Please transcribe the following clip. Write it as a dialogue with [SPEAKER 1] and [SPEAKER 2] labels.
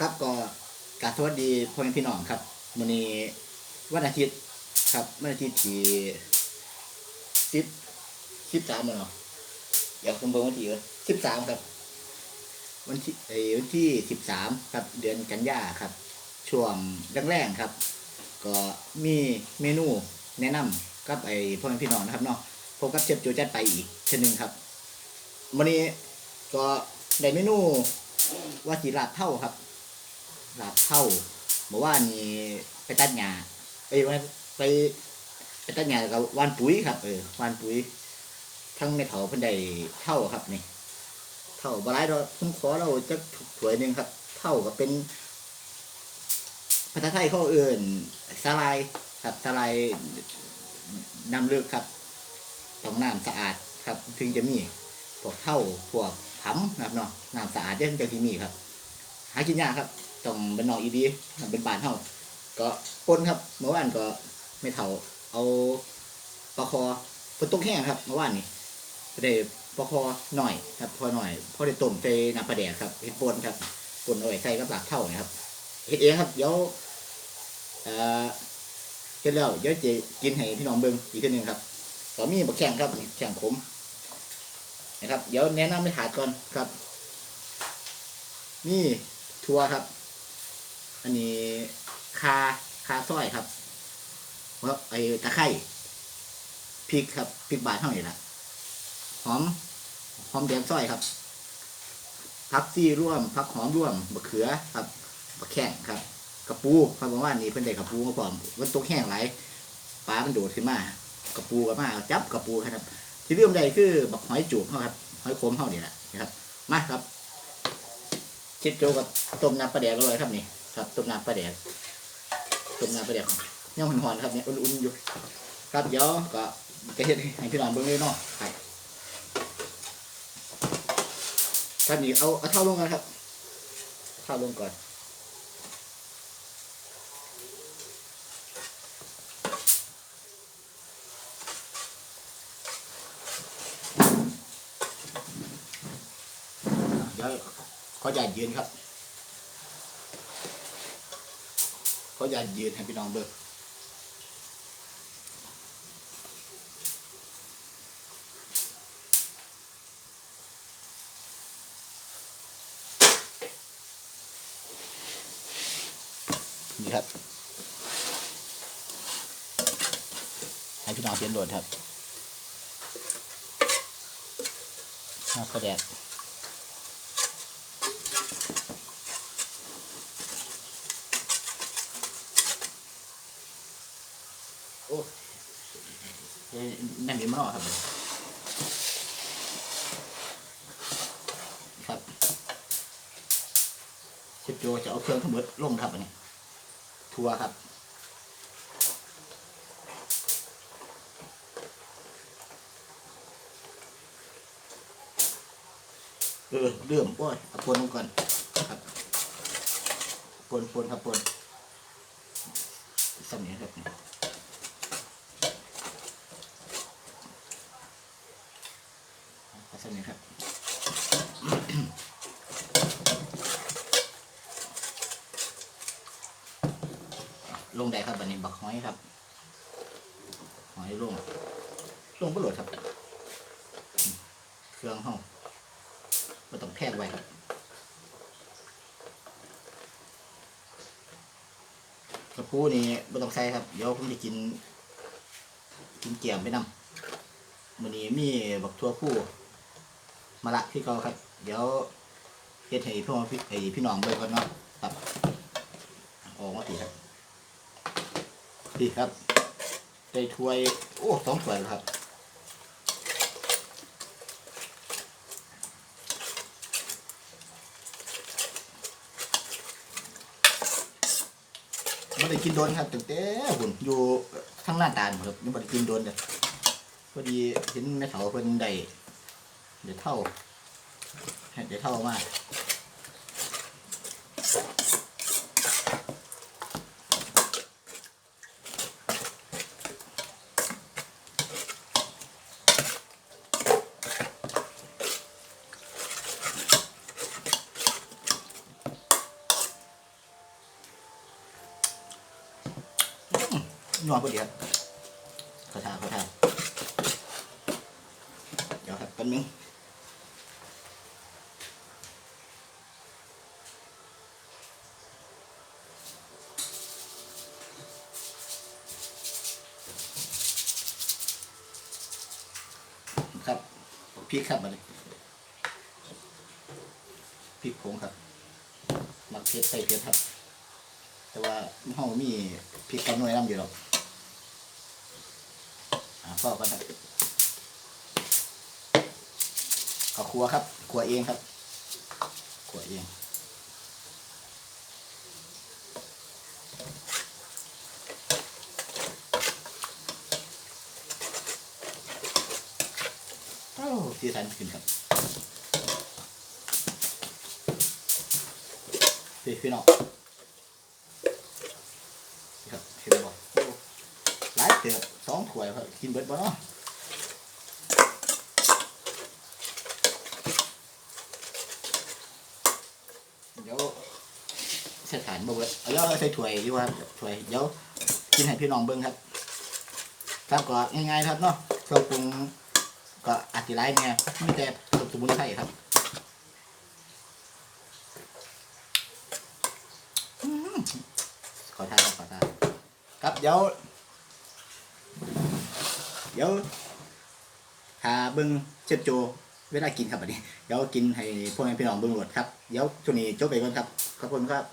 [SPEAKER 1] ครับก็กราบสวัสดีพ่อแม่พี่น้องครับวันนี้วันอาทิตย์ครับวันอาทิตย์ที่สิบสิบสามเนาะอยากคุณเบิ่งวันที่สิบสามครับ วันที่เอยวันที่สิบสามครับ เดือนกันยาครับ ช่วงแรกๆครับ ก็มีเมนูแนะนำกับไอ้พ่อแม่พี่น้องนะครับเนาะพบกับเชฟโจจัดไปอีกเช่นหนึ่งครับวันนี้ก็ ได้เมนูว่าจีลาบเท่าครับลาบเท่าเมื่านนี้ไปตัดหญ้าไปไปไปตัดหญ้าก็หวานปุ๋ยครับเออวานปุ๋ย ทั้งในเถาเพิ่นได้เท่าครับนี่เท่าบลายเราผมขอเราจะถวยหนึ่งครับ เท่ากับเป็นภาษาไทยเขาเอื่นสลายครับสลายน้ำเลือกครับต้องน้ำสะอาดครับ ถึงจะมีพวกเท่าพวก ผำนะครับเนาะน้ำสะอาดเด่นจะที่มีครับ หากินยากครับต้องเป็นนอกอีดีเป็นบานเท่าก็ปนครับเมื่อวานก็ไม่เท่าเอาปลาคอปนตุกแห้งครับเมื่อวานนี้ได้ปลาคอหน่อยครับพอหน่อยพอได้ต้มใส่น้ำปลาแดกครับเห็ดปนครับปนเอาไว้ใส่กับหลักเท่านะครับเห็ดเองครับเดี๋ยวเอ่อเฮ็ดแล้วเดี๋ยวจะกินให้พี่น้องเบิ่งอีกทีหนึ่งครับก็มีบักแข่งครับแข่งขม นะครับ เดี๋ยวแนะนำไปถาดก่อนครับ นี่ทัวร์ครับ อันนี้คาคาสร้อยครับแล้วไอ้ตะไคร้พริกครับพริกบาทเท่านี้ละหอมหอมแดงสร้อยครับพักซี่ร่วมพักหอมร่วมบะเขือครับบะแข้งครับกระปูครับผมว่านี่เพิ่นได้กระปูมาพร้อมมันตกแห้งไหลปลามันโดดขึ้นมากระปูกับมาจับกระปูครับ ที่เรื่องใดคือบักหอยจูบเขาครับหอยโคมเขานี่แหละนะครับมาครับชิดโจกับต้มน้ำปลาแดกเลยครับนี่ครับต้มน้ำปลาแดกต้มน้ำปลาแดกยังหอนๆครับเนี่ยอุ่นๆอยู่ครับเดี๋ยวก็จะเห็นให้พี่น้องเบิ่งเลยเนาะครับครับนี่เอาเอาเท่าลงกันครับเท่าลงก่อน เดี๋ยวขออย่ายืนครับขออย่ายืนให้พี่น้องเบิ่งนี่ครับ ให้พี่น้องเขียนโดดครับข้าวกระแดก นั่นมีมะนาวครับครับเชฟโจจะเอาเครื่องทั้งหมดลงครับอันนี้ทัวครับเออเลื่อมโอ้ยเอาปนลงก่อนครับปนปนครับปนสำเนียงครับ นียงครับลงได้ครับบันนี้บักหอยครับหอยลงลงประโหลดครับ เครื่องห้องไม่ต้องแพกไว้ครับกระปูนี่ไม่ต้องใส่ครับ เดี๋ยวผมจะกิน กินเกี่ยมไปนำวันนี้มีบักทั่วผู้ มาละที่เขาครับ เดี๋ยวเฮ็ดให้พี่น้องพี่ไอพี่น้องเบิ่งก่อนเนาะครับออกมาตีครับดีครับได้ถ้วยโอ้สองถ้วยครับม่ได้กินโดนครับตั้งแต่หุ่นอยู่ทั้งหน้าตาลครับยังไม่ได้กินโดนเลยพอดีเห็นแม่เฒ่าเพิ่นได้ เดี๋ยวเท่าเดี๋ยวเท่ามากนัวพอดีครับขอทานขอทาเดี๋ยวครับแป๊บนึง พริกครับมาเลยพริกผงครับมักเผ็ดใส่เผ็ดครับ แต่ว่าห้องมีพริกกับหน่วยน้ำอยู่หรอกอ่าพ่อกันครับขอครัวครับครัวเองครับครัวเอง ที่สันขึ้นครับพี่พี่น้องครับเห็นบอกหลายเตือบสองถ้วยครับกินเบิดบ่เนาะเดี๋ยวเสถานบ่เบิดเอาแล้วใส่ถ้วยดีกว่าถ้วยเดี๋ยวกินให้พี่น้องเบิ่งครับครับก็ง่ายๆครับเนาะเครื่องปรุง ก็อาจจะหลายเนี่ยมีแต่สมุนไพรครับขอทานครับขอทานครับเดี๋ยวเดี๋ยวหาเบิ้งเชฟโจเวลากินครับอันนี้เดี๋ยวกินให้พวกแม่พี่น้องเบิ้งหลดครับเดี๋ยวช่วงนี้จบไปก่อนครับขอบคุณครับ